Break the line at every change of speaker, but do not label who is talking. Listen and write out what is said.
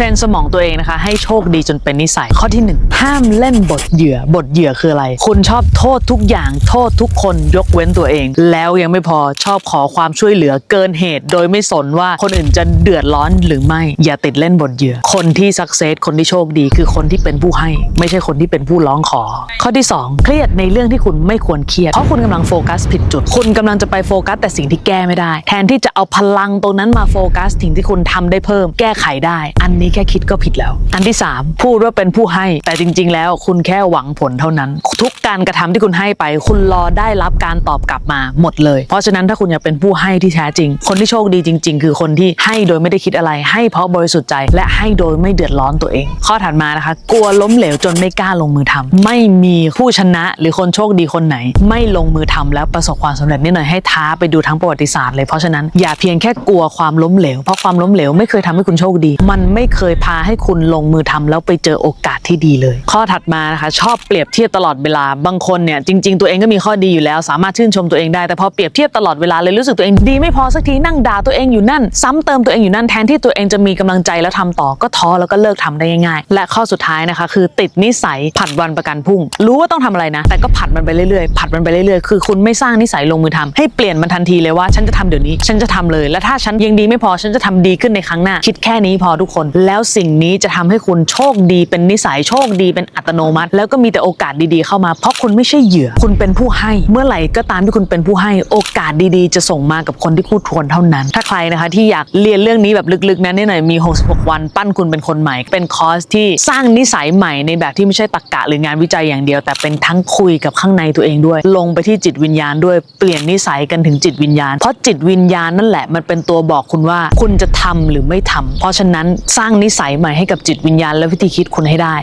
เทรนสมองตัวเองนะคะ ให้โชคดีจนเป็นนิสัยข้อที่หนึ่งห้ามเล่นบทเหยื่อ บทเหยื่อคืออะไร คุณชอบโทษทุกอย่างโทษทุกคนยกเว้นตัวเอง แล้วยังไม่พอชอบขอความช่วยเหลือเกินเหตุ โดยไม่สนว่าคนอื่นจะเดือดร้อนหรือไม่อย่าติดเล่นบทเหยื่อ คนที่สักเซสคนที่โชคดีคือคนที่เป็นผู้ให้ ไม่ใช่คนที่เป็นผู้ร้องขอ ข้อที่สองเครียดในเรื่องที่คุณไม่ควรเครียดเพราะคุณกำลังโฟกัสผิดจุด คุณกำลังจะไปโฟกัสแต่สิ่งที่แก้ไม่ได้ แทนที่จะเอาพลังตรงนั้นมาโฟกัสสิ่งที่คุณทำได้เพิ่ม แก้ไขได้ อันนี้แค่คิดก็ผิดแล้ว อันที่สามพูดว่าเป็นผู้ให้ แต่จริง ๆ แล้วคุณแค่หวังผลเท่านั้น ทุกการกระทำที่คุณให้ไป คุณรอได้รับการตอบกลับมาหมดเลย เพราะฉะนั้นถ้าคุณอยากเป็นผู้ให้ที่แท้จริง คนที่โชคดีจริง ๆ คือคนที่ให้โดยไม่ได้คิดอะไร ให้เพราะบริสุทธิ์ใจ และให้โดยไม่เดือดร้อนตัวเอง ข้อถัดมานะคะ กลัวล้มเหลวจนไม่กล้าลงมือทำไม่มีผู้ชนะหรือคนโชคดีคนไหน ไม่ลงมือทำแล้วประสบความสำเร็จนิดหน่อยให้ท้าไปดูทั้งประวัติศาสตร์เลยเพราะฉะนั้นอย่าเพียงแค่กลัวความล้มเหลวเพราะความล้มเหลวไม่เคยทำให้คุณโชคดี มันไม่เคยพาให้คุณลงมือทำแล้วไปเจอโอกาสที่ดีเลย ข้อถัดมานะคะชอบเปรียบเทียบตลอดเวลาบางคนเนี่ยจริง ๆ ตัวเองก็มีข้อดีอยู่แล้ว สามารถชื่นชมตัวเองได้แต่พอเปรียบเทียบตลอดเวลาเลยรู้สึกตัวเองดีไม่พอสักทีนั่งด่าตัวเองอยู่นั่น ซ้ำเติมตัวเองอยู่นั่นแทนที่ตัวเองจะมีกำลังใจแล้วทำต่อก็ท้อแล้วก็เลิกทำได้ง่ายๆและข้อสุดท้ายนะคะ คือติดนิสัยผัดวันประกันพรุ่ง รู้ว่าต้องทำอะไรนะ แต่ก็ผัดมันไปเรื่อยๆผัดมันไปเรื่อยๆ คือคุณไม่สร้างนิสัยลงมือทำให้เปลี่ยนมันทันทีเลยว่าฉันจะทำเดี๋ยวนี้ ฉันจะทำเลย และถ้าฉันยังดีไม่พอฉันจะทำดีขึ้นในครั้งหน้า คิดแค่นี้พอทุกคนแล้วสิ่งนี้จะทำให้คุณโชคดี เป็นนิสัยโชคดีเป็นอัตโนมัติ แล้วก็มีแต่โอกาสดีๆเข้ามาเพราะคุณไม่ใช่เหยื่อ คุณเป็นผู้ให้ เมื่อไหร่ก็ตามที่คุณเป็นผู้ให้ โอกาสดีๆ จะส่งมากับคนที่คู่ควรเท่านั้น ถ้าใครนะคะที่อยากเรียนเรื่องนี้แบบลึกๆนะเนี่ยหน่อยมี 66 วันปั้นคุณเป็นคนใหม่ เป็นคอร์สที่สร้างนิสัยใหม่ในแบบที่ไม่ใช่ตรรกะหรืองานวิจัยอย่างเดียว แต่เป็นทั้งคุยกับข้างในตัวเองด้วย ลงไปที่จิตวิญญาณด้วยเปลี่ยนนิสัยกันถึงจิตวิญญาณ เพราะจิตวิญญาณนั่นแหละมันเป็นตัวบอกคุณว่า คุณจะทำหรือไม่ทำเพราะฉะนั้นสร้างนิสัยใหม่ให้กับจิตวิญญาณและวิธีคิดคุณให้ได้